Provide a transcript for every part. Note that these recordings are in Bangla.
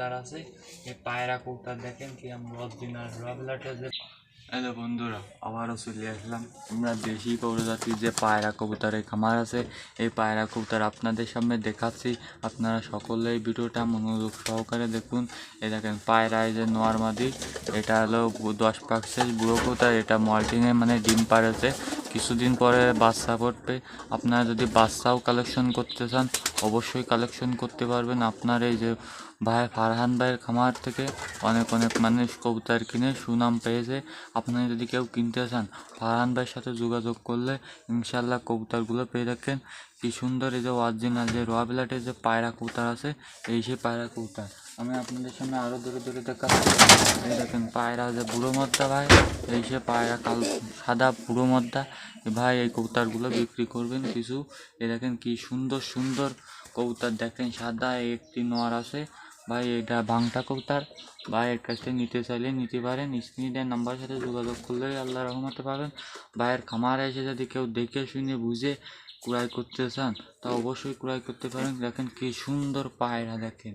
কবুতর আছে। এই পায়রা কবুতর দেখেন কি আমরা হ্যালো বন্ধুরা, আবারও চলে আসলাম। আমরা দেশি প্রজাতির যে পায়রা কবুতরের খামার আছে, এই পায়রা কবুতর আপনাদের সামনে দেখাচ্ছি। আপনারা সকলে এই ভিডিওটা মনোযোগ সহকারে দেখুন। এ দেখেন, পায়রা এই যে নোয়ারমাদি এটা হলো দশ পার্সেন্ট বুড়ো কবুতর, এটা মল্টিংয়ে মানে ডিম পাড়েছে। কিছুদিন পরে বাচ্চা পড়বে। আপনারা যদি বাচ্চাও কালেকশন করতে চান, অবশ্যই কালেকশন করতে পারবেন। আপনার এই যে ভাই ফারহান ভাইয়ের খামার থেকে অনেক অনেক মানুষ কবুতর কিনে সুনাম পেয়েছে আপনারা যদি কেউ কিনতে চান, ফারহান ভাইয়ের সাথে যোগাযোগ করলে ইনশাল্লাহ কবুতরগুলো পেয়ে রাখেন কি সুন্দর এই যে অরিজিনাল যে রয়্যাবিলাটের যে পায়রা কবুতর আছে, এই সেই পায়রা কবুতর। আমি আপনাদের সামনে আরও দূরে দূরে দেখাচ্ছি। এই দেখেন, পায়রা যে বুড়ো মদ্দা ভাই, এই সে পায়রা কাল সাদা বুড়ো মদ্দা। ভাই, এই কবুতরগুলো বিক্রি করবেন কিছু। এ দেখেন কি সুন্দর সুন্দর কবুতর দেখেন সাদা একটি নোয়ার আছে। ভাই, এটা ভাংটা কবুতর ভাই, এর কাছ থেকে নিতে চাইলে নিতে পারেন। স্ক্রিনের নাম্বার সাথে যোগাযোগ করলে আল্লাহ রহমতে পাবেন। ভাইয়ের খামারে এসে যদি কেউ দেখে, শুনে, বুঝে ক্রয় করতে চান, তা অবশ্যই ক্রয় করতে পারেন। দেখেন কি সুন্দর পায়রা, দেখেন।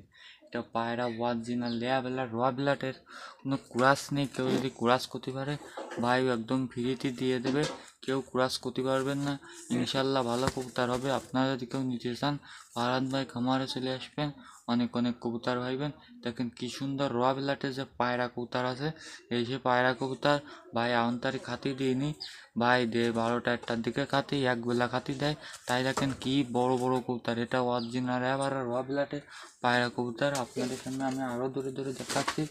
এটা পায়রা ওয়াজিনা লেয়া বেলা, রোয়া বেলাটের কোনো কুরাস নেই। কেউ যদি কুরাস করতে পারে, ভাই একদম ফ্রিতে দিয়ে দেবে। কেউ কুরাস করতে পারবেন না। ইনশাল্লাহ ভালো কবুতর হবে। আপনারা যদি কেউ নিতে চান, ফারাদ ভাই খামারে চলে আসবেন। অনেক অনেক কবুতর ভাইবেন। দেখেন কি সুন্দর রোয়াবিলাটের যে পায়রা কবুতর আছে, এই যে পায়রা কবুতর, ভাই আউন খাতি দিইনি ভাই দে, বারোটা একটার দিকে খাতি, একবেলা খাতি দেয়। তাই দেখেন কি বড় বড় কবুতর। এটা অরিজিনাল আবার রোয়াবিলাটের পায়রা কবুতর। আপনাদের সামনে আমি আরও দূরে দূরে দেখাচ্ছি।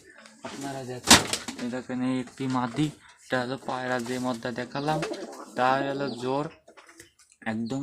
আপনারা দেখেন। এই দেখেন, এই একটি মাদি। এটা হলো পায়রা যে মধ্যে দেখালাম। তার হলো জোর একদম